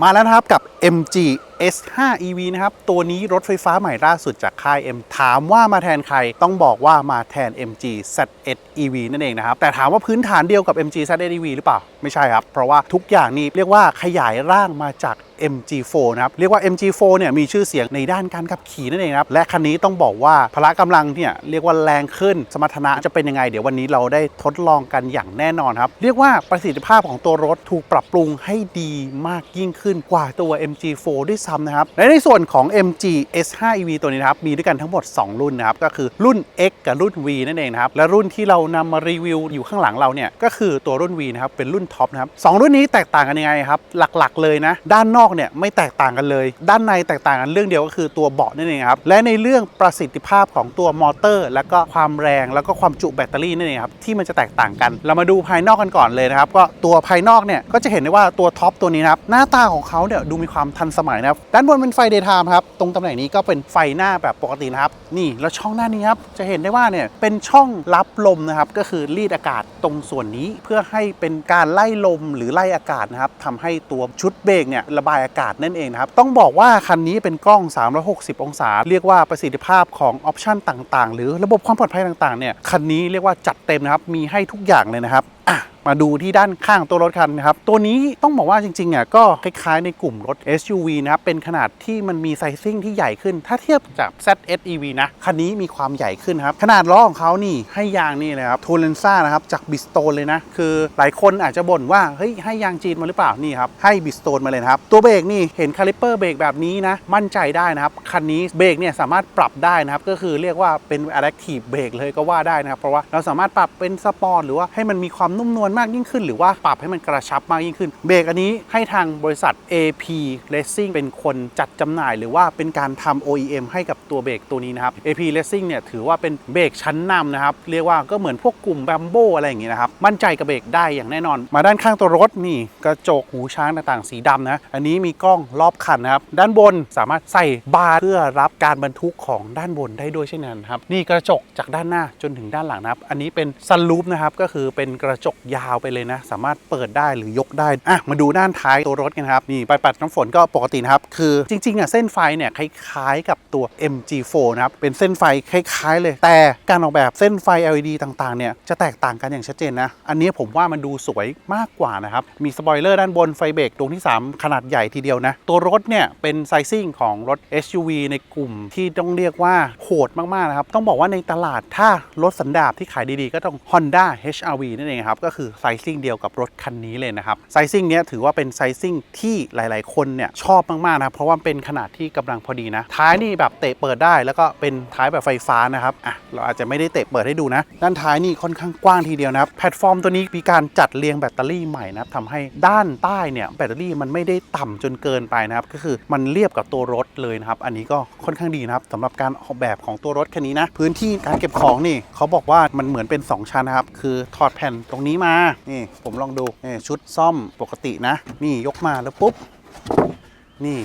มาแล้วนะครับกับ MG S5 EV นะครับ ตัวนี้รถไฟฟ้าใหม่ล่าสุดจากค่าย M ถามว่ามาแทนใคร ต้องบอกว่ามาแทน MG Z1 EV นั่นเองนะครับ แต่ถามว่าพื้นฐานเดียวกับ MG Z1 EV หรือเปล่า ไม่ใช่ครับ เพราะว่าทุกอย่างนี้เรียกว่าขยายร่างมาจาก MG4 นะครับ เรียกว่า MG4 เนี่ยมีชื่อเสียงในด้านการขับขี่นั่นเองครับ และคันนี้ต้องบอกว่าพละกำลังเนี่ยเรียกว่าแรงขึ้น สมรรถนะจะเป็นยังไง เดี๋ยววันนี้เราได้ทดลองกันอย่างแน่นอนครับ เรียกว่าประสิทธิภาพของตัวรถถูกปรับปรุงให้ดีมากยิ่งขึ้นกว่าตัว MG4 ด้วยซ้ำนะครับ และในส่วนของ MG S5 EV ตัวนี้นะครับ มีด้วยกันทั้งหมด 2 รุ่นนะครับ ก็คือรุ่น X กับรุ่น V นั่นเองนะครับ และรุ่นที่เรานำมารีวิวอยู่ข้างหลังเราเนี่ย ก็คือตัวรุ่น V นะครับ เป็นรุ่นท็อปนะครับสองรุ่นนี้แตกต่างกันยังไงครับ หลักๆ เลยนะ ด้านนอกเนี่ยไม่แตกต่างกันเลย ด้านในแตกต่างกันเรื่องเดียวก็คือตัวเบาะนั่นเองครับ และในเรื่องประสิทธิภาพของตัวมอเตอร์ แล้วก็ความแรงแล้วก็ความจุแบตเตอรี่นั่นเองครับที่มันจะแตกต่างกัน เรามาดูภายนอกกันก่อนเลยนะครับก็ตัวภายนอกเนี่ยก็จะเห็นได้ว่าตัวท็อปตัวนี้นะครับหน้าตาของเขาเนี่ยดูมีความทันสมัยนะครับด้านบนเป็นไฟเดย์ไทม์ครับ ตรงตำแหน่งนี้ก็เป็นไฟหน้าแบบปกตินะครับ นี่แล้วช่องหน้านี้ครับ จะเห็นได้ว่าเนี่ยเป็นช่องรับลมนะครับ ก็คือรีดอากาศตรงส่วนนี้เพื่อให้เป็นการไล่ลมหรือไล่อากาศนะครับทำให้ตัวชุดเบรกเนี่ยระบายอากาศนั่นเองนะครับ ต้องบอกว่าคันนี้เป็นกล้อง 360 องศา เรียกว่าประสิทธิภาพของออปชันต่างๆ หรือระบบความปลอดภัยต่างๆเนี่ยคันนี้เรียกว่าจัดเต็มนะครับมีให้ทุกอย่างเลยนะครับมาดูที่ด้านข้างตัวรถคันนะครับ ตัวนี้ต้องบอกว่าจริงๆอะก็คล้ายๆในกลุ่มรถ SUV นะครับ เป็นขนาดที่มันมีไซซิ่งที่ใหญ่ขึ้น ถ้าเทียบจาก ZS EV นะ คันนี้มีความใหญ่ขึ้นครับ ขนาดล้อของเขานี่ให้ยางนี่เลยครับทูเลนซ่านะครับ จากบิสโตนเลยนะ คือหลายคนอาจจะบ่นว่า เฮ้ย ให้ยางจีนมาหรือเปล่า นี่ครับ ให้บิสโตนมาเลยครับ ตัวเบรกนี่เห็นคาลิปเปอร์เบรกแบบนี้นะ มั่นใจได้นะครับ คันนี้เบรกเนี่ยสามารถปรับได้นะครับ ก็คือเรียกว่าเป็น adaptive เบรกเลยก็ว่าได้นะครับ เพราะว่าเราสามารถปรับเป็นสปอร์ตหรือว่าให้มันมีความนุ่มนวลมากยิ่งขึ้น หรือว่าปรับให้มันกระชับมากยิ่งขึ้น เบรกอันนี้ให้ทางบริษัท AP Racing เป็นคนจัดจำหน่ายหรือว่าเป็นการทำ OEM ให้กับตัวเบรกตัวนี้นะครับ AP Racing เนี่ยถือว่าเป็นเบรกชั้นนำนะครับ เรียกว่าก็เหมือนพวกกลุ่มแบมโบอะไรอย่างงี้นะครับ มั่นใจกับเบรกได้อย่างแน่นอน มาด้านข้างตัวรถนี่กระจกหูช้างต่างๆ สีดำนะ อันนี้มีกล้องรอบคันนะครับ ด้านบนสามารถใส่บาร์เพื่อรับการบรรทุกของด้านบนได้ด้วยเช่นกันครับ นี่กระจกจากด้านหน้าจนถึงด้านหลังนะครับ อันนี้เป็นซันรูฟนะครับ ก็คือเป็นกระจกยาวไปเลยนะ สามารถเปิดได้หรือยกได้อะมาดูด้านท้ายตัวรถกันครับนี่ไปปัดน้ำฝนก็ปกตินะครับคือจริงๆอะเส้นไฟเนี่ยคล้ายๆกับตัว MG4 นะครับเป็นเส้นไฟคล้ายๆ เลย แต่การออกแบบเส้นไฟ LED ต่างๆเนี่ยจะแตกต่างกันอย่างชัดเจนนะอันนี้ผมว่ามันดูสวยมากกว่านะครับมีสปอยเลอร์ด้านบนไฟเบรกดวงที่ 3 ขนาดใหญ่ทีเดียวนะตัวรถเนี่ยเป็นไซซิ่งของรถ SUV ในกลุ่มที่ต้องเรียกว่าโหดมากๆนะครับต้องบอกว่าในตลาดถ้ารถสันดาปที่ขายดีๆ ก็ต้อง Honda HRV นั่นเองครับก็คือไซซิ่งเดียวกับรถคันนี้เลยนะครับไซซิ่งเนี้ยถือว่าเป็นไซซิ่งที่หลาย ๆ คนเนี่ยชอบมาก ๆ นะเพราะว่าเป็นขนาดที่กำลังพอดีนะ ท้ายนี่แบบเตะเปิดได้แล้วก็เป็นท้ายแบบไฟฟ้านะครับอะเราอาจจะไม่ได้เตะเปิดให้ดูนะ ด้านท้ายนี่ค่อนข้างกว้างทีเดียวนะครับแพลตฟอร์มตัวนี้มีการจัดเรียงแบตเตอรี่ใหม่นะครับทำให้ด้านใต้เนี่ยแบตเตอรี่มันไม่ได้ต่ำจนเกินไปนะครับก็คือมันเรียบกับตัวรถเลยนะครับอันนี้ก็ค่อนข้างดีนะครับสำหรับการออกแบบของตัวรถคันนี้นะพื้นที่การเก็บของนี่เขาบอกว่ามันเหมือนเป็น 2 ชั้นนะครับคือถอดแผ่นตรงนี้มา นี่ผมลองดูนี่ชุดซ่อมปกตินะ นี่ยกมาแล้วปุ๊บ นี่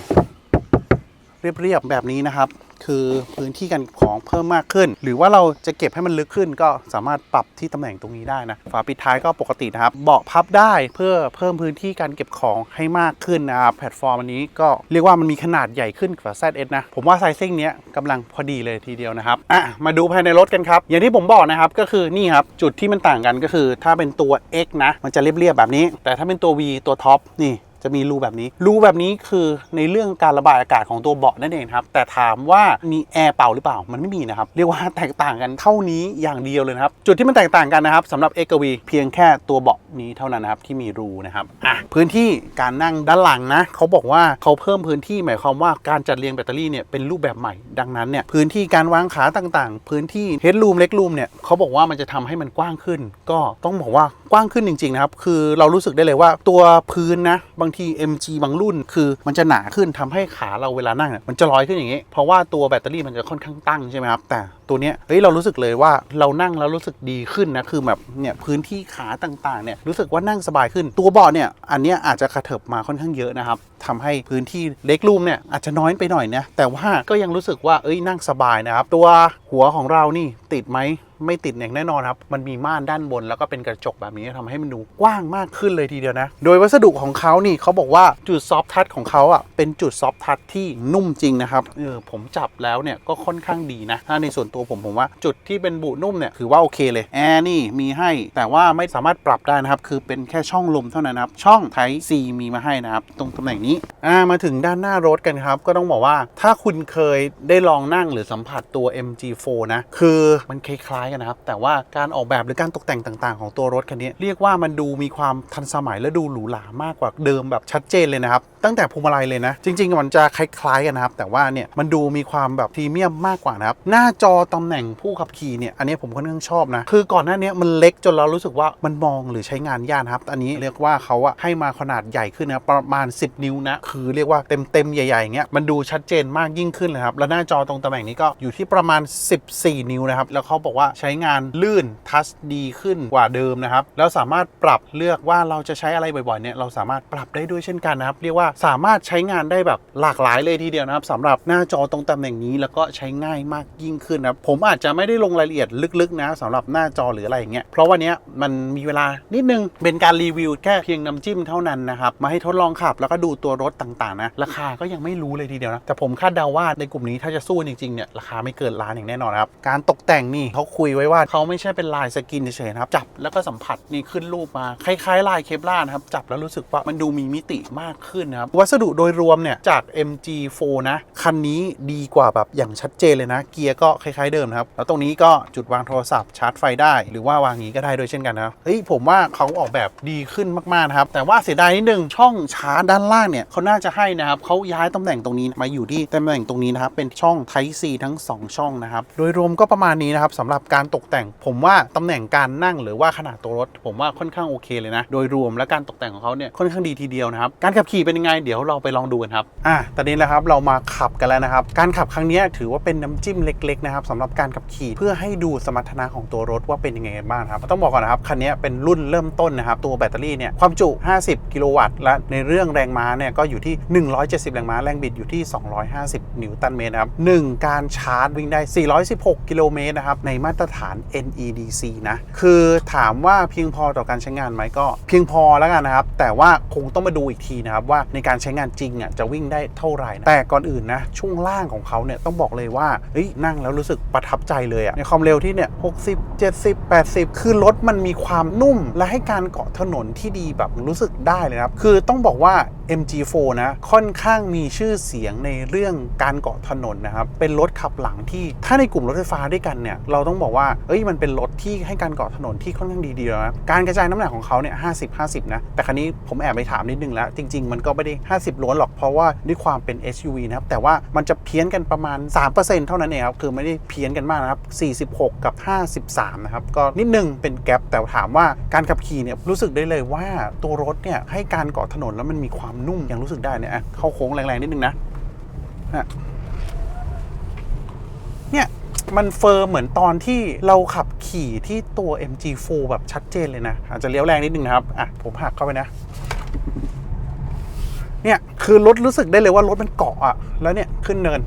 เรียบๆแบบนี้นะครับ คือพื้นที่การเก็บของเพิ่มมากขึ้น หรือว่าเราจะเก็บให้มันลึกขึ้น ก็สามารถปรับที่ตำแหน่งตรงนี้ได้นะฝาปิดท้ายก็ปกตินะครับเบาะพับได้เพื่อเพิ่มพื้นที่การเก็บของให้มากขึ้นนะครับแพลตฟอร์มอันนี้ก็เรียกว่ามันมีขนาดใหญ่ขึ้นกว่า ZS นะผมว่าไซซิ่งเนี้ยกำลังพอดีเลยทีเดียวนะครับอะมาดูภายในรถกันครับ อย่างที่ผมบอกนะครับก็คือนี่ครับจุดที่มันต่างกันก็คือ ถ้าเป็นตัว X นะมันจะเรียบๆแบบนี้ แต่ถ้าเป็นตัว V ตัวท็อปนี่ จะมีรูแบบนี้ รูแบบนี้คือในเรื่องการระบายอากาศของตัวเบาะนั่นเองครับ แต่ถามว่ามีแอร์เป่าหรือเปล่า มันไม่มีนะครับ เรียกว่าแตกต่างกันเท่านี้อย่างเดียวเลยครับ จุดที่มันแตกต่างกันนะครับสำหรับ x กับ V เพียงแค่ตัวเบาะนี้เท่านั้นนะครับที่มีรูนะครับ อะพื้นที่การนั่งด้านหลังนะเขาบอกว่าเขาเพิ่มพื้นที่หมายความว่าการจัดเรียงแบตเตอรี่เนี่ยเป็นรูปแบบใหม่ ดังนั้นเนี่ยพื้นที่การวางขาต่างๆ พื้นที่เฮดรูมเล็กรูมเนี่ยเขาบอกว่ามันจะทำให้มันกว้างขึ้น ก็ต้องบอกว่ากว้างขึ้นจริงๆนะครับคือเรารู้สึกได้เลยว่าตัวพื้นนะบางทที MG บางรุ่น คือมันจะหนาขึ้นทำให้ขาเราเวลานั่งเนี่ยมันจะลอยขึ้นอย่างนี้ เพราะว่าตัวแบตเตอรี่มันจะค่อนข้างตั้งใช่ไหมครับ แต่ตัวเนี้ยเฮ้ยเรารู้สึกเลยว่าเรานั่งแล้วรู้สึกดีขึ้นนะคือแบบเนี่ยพื้นที่ขาต่างๆเนี่ยรู้สึกว่านั่งสบายขึ้น ตัวเบาะเนี่ยอันเนี้ยอาจจะกระเถิบมาค่อนข้างเยอะนะครับทำให้พื้นที่เล็กรูมเนี่ยอาจจะน้อยไปหน่อยนะแต่ว่าก็ยังรู้สึกว่าเอ้ยนั่งสบายนะครับตัวหัวของเรานี่ติดไหม ไม่ติดอย่างแน่นอนครับมันมีม่านด้านบน แล้วก็เป็นกระจกแบบนี้ทำให้มันดูกว้างมากขึ้นเลยทีเดียวนะ โดยวัสดุของเขานี่เขาบอกว่าจุดซอฟทัชของเขาอะเป็นจุดซอฟทัชที่นุ่มจริงนะครับเออผมจับแล้วเนี่ยก็ค่อนข้างดีนะ ถ้าในส่วนตัวผมผมว่าจุดที่เป็นบุนุ่มเนี่ยถือว่าโอเคเลยแอร์นี่มีให้แต่ว่าไม่สามารถปรับได้นะครับคือเป็นแค่ช่องลมเท่านั้นนะครับช่อง Type C มีมาให้นะครับตรงตำแหน่งนี้อ่ามาถึงด้านหน้ารถกันครับ ก็ต้องบอกว่าถ้าคุณเคยได้ลองนั่งหรือสัมผัสตัว MG4 นะคือมันคล้ายๆกันนะครับแต่ว่าการออกแบบหรือการตกแต่งต่าง ๆ ของตัวรถคันนี้เรียกว่ามันดูมีความทันสมัยและดูหรูหรามากกว่าเดิมแบบชัดเจนเลยนะครับตั้งแต่พวงมาลัยเลยนะ จริง ๆ มันจะคล้ายๆกันนะครับแต่ว่าเนี่ยมันดูมีความแบบพรีเมียมมากกว่านะครับหน้าจอตำแหน่งผู้ขับขี่เนี่ยอันนี้ผมค่อนข้างชอบนะคือก่อนหน้านี้มันเล็กจนเรารู้สึกว่ามันมองหรือใช้งานยากครับ อันนี้เรียกว่าเขาอะให้มาขนาดใหญ่ขึ้นนะประมาณ 10 นิ้วนะคือเรียกว่าเต็มๆใหญ่ๆอย่างเงี้ยมันดูชัดเจนมากยิ่งขึ้นเลยครับแล้วหน้าจอตรงตำแหน่งนี้ก็อยู่ที่ประมาณ 14 นิ้วนะครับแล้วเขาบอกว่าใช้งานลื่นทัชดีขึ้นกว่าเดิมนะครับ แล้วสามารถปรับเลือกว่าเราจะใช้อะไรบ่อยๆเนี่ยเราสามารถปรับได้ด้วยเช่นกันนะครับ เรียกว่าสามารถใช้งานได้แบบหลากหลายเลยทีเดียวนะครับสำหรับหน้าจอตรงตำแหน่งนี้แล้วก็ใช้ง่ายมากยิ่งขึ้นนะครับผมอาจจะไม่ได้ลงรายละเอียดลึกๆนะสำหรับหน้าจอหรืออะไรอย่างเงี้ยเพราะวันนี้มันมีเวลานิดนึงเป็นการรีวิวแค่เพียงน้ำจิ้มเท่านั้นนะครับมาให้ทดลองขับแล้วก็ดูตัวรถต่างๆนะราคาก็ยังไม่รู้เลยทีเดียวนะแต่ผมคาดเดาว่าในกลุ่มนี้ถ้าจะสู้จริงๆเนี่ยราคาไม่เกินล้านอย่างแน่นอนครับการตกแต่งนี่เขาคุยไว้ว่าเขาไม่ใช่เป็นลายสกินเฉยๆนะครับ จับแล้วก็สัมผัสนี่ขึ้นรูปมา คล้ายๆ ลายเคปล่านะครับ จับแล้วรู้สึกว่ามันดูมีมิติมากขึ้นนะครับ วัสดุโดยรวมเนี่ยจาก MG4 นะ คันนี้ดีกว่าแบบอย่างชัดเจนเลยนะ เกียร์ก็คล้ายๆเดิมครับ แล้วตรงนี้ก็จุดวางโทรศัพท์ชาร์จไฟได้ หรือว่าวางอย่างนี้ก็ได้ด้วยเช่นกันนะครับเฮ้ยผมว่าเขาออกแบบดีขึ้นมากๆนะครับแต่ว่าเสียดายนิดนึงช่องชาร์จด้านล่างเนี่ยเขาน่าจะให้นะครับเขาย้ายตำแหน่งตรงนี้มาอยู่ที่ตำแหน่งตรงนี้นะครับเป็นช่อง Type C ทั้ง 2 ช่องนะครับโดยรวมก็ประมาณนี้นะครับสำหรับการการตกแต่ง ผมว่าตำแหน่งการนั่งหรือว่าขนาดตัวรถ ผมว่าค่อนข้างโอเคเลยนะ โดยรวมและการตกแต่งของเขาเนี่ยค่อนข้างดีทีเดียวนะครับ การขับขี่เป็นยังไงเดี๋ยวเราไปลองดูกันครับ อะตอนนี้แหละครับเรามาขับกันแล้วนะครับ การขับครั้งนี้ถือว่าเป็นน้ำจิ้มเล็กๆนะครับสำหรับการขับขี่เพื่อให้ดูสมรรถนะของตัวรถว่าเป็นยังไงกันบ้างครับ ต้องบอกก่อนนะครับคันนี้เป็นรุ่นเริ่มต้นนะครับตัวแบตเตอรี่เนี่ยความจุ 50 กิโลวัตต์และในเรื่องแรงม้าเนี่ยก็อยู่ที่ 170 แรงม้าแรงบิดอยู่ที่ 250 นิวตันเมตรนะครับหนึ่งการชาร์จวิ่งได้ 416 กิโลเมตรนะครับในมาตรฐาน NEDC นะ คือถามว่าเพียงพอต่อการใช้งานไหมก็ เพียงพอแล้วกันนะครับ แต่ว่าคงต้องมาดูอีกทีนะครับ ว่าในการใช้งานจริงอะจะวิ่งได้เท่าไหร่นะแต่ก่อนอื่นนะ ช่วงล่างของเขาเนี่ยต้องบอกเลยว่าเฮ้ยนั่งแล้วรู้สึกประทับใจเลยอะในความเร็วที่เนี่ย60 70 80 คือรถมันมีความนุ่ม และให้การเกาะถนนที่ดีแบบรู้สึกได้เลยนะครับคือต้องบอกว่า MG4 นะค่อนข้างมีชื่อเสียงในเรื่องการเกาะถนนนะครับ เป็นรถขับหลังที่ถ้าในกลุ่มรถไฟฟ้าด้วยกันเนี่ยเราต้องบอกว่าเอ้ยมันเป็นรถที่ให้การเกาะถนนที่ค่อนข้างดีเดียวนะการกระจายน้ำหนักของเขาเนี่ย50 50นะแต่คันนี้ผมแอบไปถามนิดนึงแล้ว จริง ๆ มันก็ไม่ได้ 50 ล้วนหรอกเพราะว่าด้วยความเป็น SUV นะครับแต่ว่ามันจะเพี้ยนกันประมาณ 3%เท่านั้นเองครับคือไม่ได้เพี้ยนกันมากนะครับ 46 กับ 53 นะครับก็นิดนึงเป็นแกลบแต่ถามว่าการขับขี่เนี่ยรู้สึกได้เลยว่าตัวรถเนี่ยให้การเกาะถนนแล้วมันมีความนุ่มยังรู้สึกได้เนี่ยเข้าโค้งแรงๆนิดนึงนะอะเนี่ยมันเฟิร์มเหมือนตอนที่เราขับขี่ที่ตัว MG4 แบบชัดเจนเลยนะ อาจจะเลี้ยวแรงนิดนึงนะครับ อะ ผมหักเข้าไปนะ เนี่ยคือรถรู้สึกได้เลยว่ารถมันเกาะอะ แล้วเนี่ยขึ้นเนิน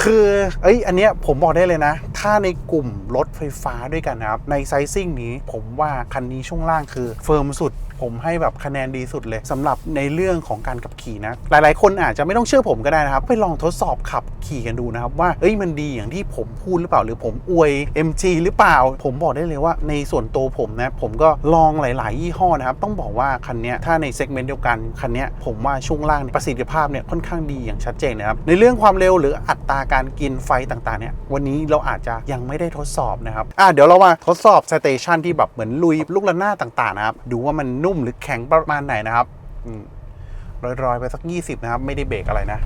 คือ เอ้ย อันเนี้ยผมบอกได้เลยนะ ถ้าในกลุ่มรถไฟฟ้าด้วยกันนะครับ ในไซซิ่งนี้ ผมว่าคันนี้ช่วงล่างคือเฟิร์มสุด ผมให้แบบคะแนนดีสุดเลยสำหรับในเรื่องของการขับขี่นะ หลายๆ คนอาจจะไม่ต้องเชื่อผมก็ได้นะครับ ไปลองทดสอบขับขี่กันดูนะครับ ว่าเอ้ยมันดีอย่างที่ผมพูดหรือเปล่าหรือผมอวย MG หรือเปล่า ผมบอกได้เลยว่าในส่วนตัวผมนะ ผมก็ลองหลาย ๆ ยี่ห้อนะครับ ต้องบอกว่าคันนี้ถ้าในเซกเมนต์เดียวกันคันนี้ผมว่าช่วงล่างประสิทธิภาพเนี่ยค่อนข้างดีอย่างชัดเจนนะครับในเรื่องความเร็วหรืออัตราการกินไฟต่าง ๆ เนี่ยวันนี้เราอาจจะยังไม่ได้ทดสอบนะครับอะเดี๋ยวเรามาทดสอบสเตชันที่แบบเหมือนลุยลูกระนาดต่าง ๆ นะครับดูว่ามันนุมหรือแข็งประมาณไหนนะครับอืมรอยๆ ไปสัก 20 นะครับ ไม่ได้เบรกอะไรนะ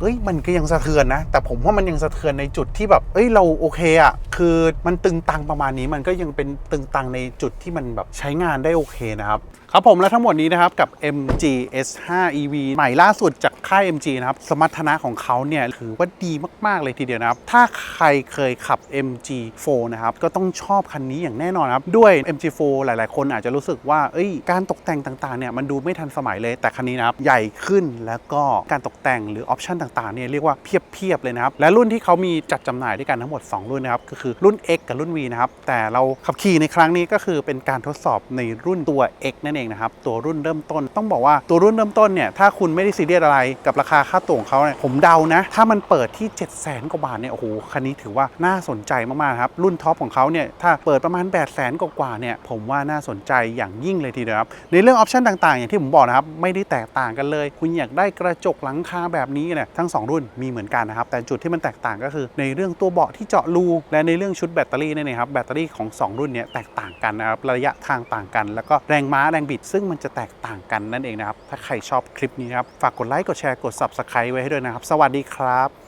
เอ้ยมันก็ยังสะเทือนนะ แต่ผมว่ามันยังสะเทือนในจุดที่แบบ เอ้ยเราโอเคอะ่ะคือมันตึงตังประมาณนี้มันก็ยังเป็นตึงตังในจุดที่มันแบบใช้งานได้โอเคนะครับ ครับผมและทั้งหมดนี้นะครับกับ MG S5 EV ใหม่ล่าสุดจากค่าย MG นะครับสมรรถนะของเขาเนี่ยถือว่าดีมาก ๆ เลยทีเดียวนะครับ ถ้าใครเคยขับ MG4 นะครับก็ต้องชอบคันนี้อย่างแน่นอนครับ ด้วย MG4 หลาย ๆ คนอาจจะรู้สึกว่าเอ้ยการตกแต่งต่างๆเนี่ยมันดูไม่ทันสมัยเลยแต่คันนี้นะครับใหญ่ขึ้นแล้วก็การตกแต่งหรือออปชันต่างๆเนี่ยเรียกว่าเพียบๆเลยนะครับและรุ่นที่เขามีจัดจำหน่ายด้วยกันทั้งหมด 2 รุ่นนะครับก็คือรุ่น X กับรุ่น V นะครับแต่เราขับขี่ในครั้งนี้ก็คือเป็นการทดสอบในรุ่นตัว X นั่นเองนะครับตัวรุ่นเริ่มต้น ต้องบอกว่าตัวรุ่นเริ่มต้นเนี่ยถ้าคุณไม่ได้ซีเรียสอะไรกับราคาค่าตั๋วของเขาเนี่ยผมเดานะ ถ้ามันเปิดที่ 7 0 0 0 0 0กว่าบาทเนี่ยโอ้โหคันนี้ถือว่าน่าสนใจมากๆครับรุ่นท็อปของเขาเนี่ยถ้าเปิดประมาณ 8 0 0 0 0 0กว่าเนี่ยผมว่าน่าสนใจอย่างยิ่งเลยทีเดียวครับในเรื่องออปชันต่างๆ อย่างที่ผมบอกนะครับไม่ได้แตกต่างกันเลย คุณอยากได้กระจกหลังคาแบบนี้เนี่ยทั้ง 2 รุ่นมีเหมือนกันนะครับแต่จุดที่มันแตกต่างก็คือ ในเรื่องตัวเบาะที่เจาะรูและในเรื่องชุดแบตเตอรี่นั่นเองครับแบตเตอรี่ของ 2 รุ่นเนี้แตกต่างกันนะครับระยะทางต่างกัน แล้วก็แรงม้าแรงบิดซึ่งมันจะแตกต่างกันนั่นเองนะครับ ถ้าใครชอบคลิปนี้นะครับ ฝากกดไลค์ กดแชร์ กด subscribe ไว้ให้ด้วยนะครับ สวัสดีครับ